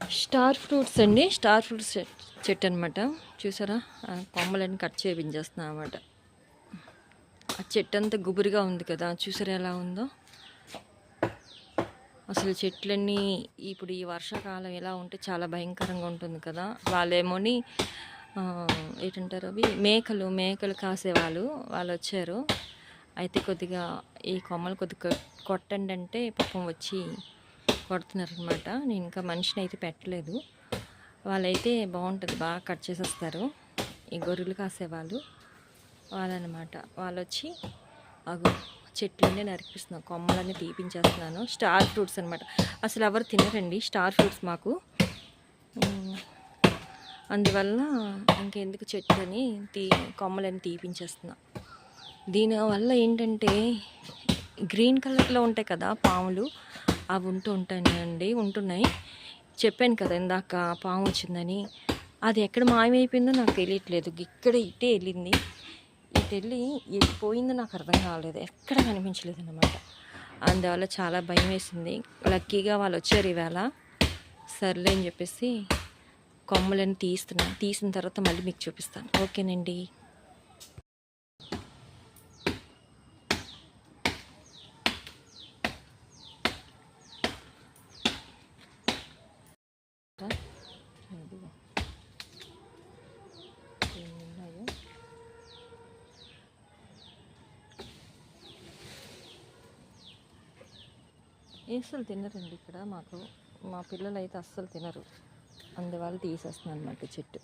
Star fruits అండి star fruits చెట్టు అనమాట చూసారా? కొమ్మలన్నీ కట్ చేయించేస్తున్నా అనమాట ఆ చెట్టు అంతా గుబురుగా ఉంది కదా చూసారా ఎలా ఉందో? అసలు చెట్లన్నీ ఇప్పుడు ఈ వర్షాకాలం ఎలా ఉంటే చాలా భయంకరంగా ఉంటుంది కదా. వాళ్ళేమోని ఏంటంటారు అవి? మేకలు మేకలు కాసేవాళ్ళు వాళ్ళు వచ్చారు. అయితే కొద్దిగా ఈ కొమ్మలు కొద్దిగా కొట్టండి అంటే పాపం వచ్చి కొడుతున్నారు అనమాట నేను ఇంకా మనిషిని అయితే పెట్టలేదు. వాళ్ళైతే బాగుంటుంది బాగా కట్ చేసేస్తారు. ఈ గొర్రెలు కాసేవాళ్ళు. వాళ్ళనమాట వాళ్ళు వచ్చి అగు చెట్లన్నీ నరిపిస్తున్నాం కొమ్మలన్నీ తీపించేస్తున్నాను. స్టార్ ఫ్రూట్స్ అనమాట అసలు ఎవరు తినరండి స్టార్ ఫ్రూట్స్ మాకు. అందువల్ల ఇంకెందుకు చెట్లని తీ కొమ్మలని తీపించేస్తున్నా. దీనివల్ల ఏంటంటే గ్రీన్ కలర్లో ఉంటాయి కదా పాములు అవి ఉంటూ ఉంటాయండి ఉంటున్నాయి. చెప్పాను కదా ఇందాక పాము వచ్చిందని. అది ఎక్కడ మాయమైపోయిందో నాకు తెలియట్లేదు. ఇక్కడ ఇటే వెళ్ళింది. ఇటు వెళ్ళి వెళ్ళిపోయిందో నాకు అర్థం కాలేదు. ఎక్కడ కనిపించలేదు అనమాట అందువల్ల చాలా భయం వేసింది. లక్కీగా వాళ్ళు వచ్చారు ఇవాళ. సర్లే అని చెప్పేసి కొమ్మలను తీస్తున్నాను తీసిన తర్వాత మళ్ళీ మీకు చూపిస్తాను. ఓకేనండి. అసలు తినరండి ఇక్కడ మాకు. మా పిల్లలు అయితే అస్సలు తినరు. అందువల్ల తీసేస్తున్నాను అనమాట చెట్టు.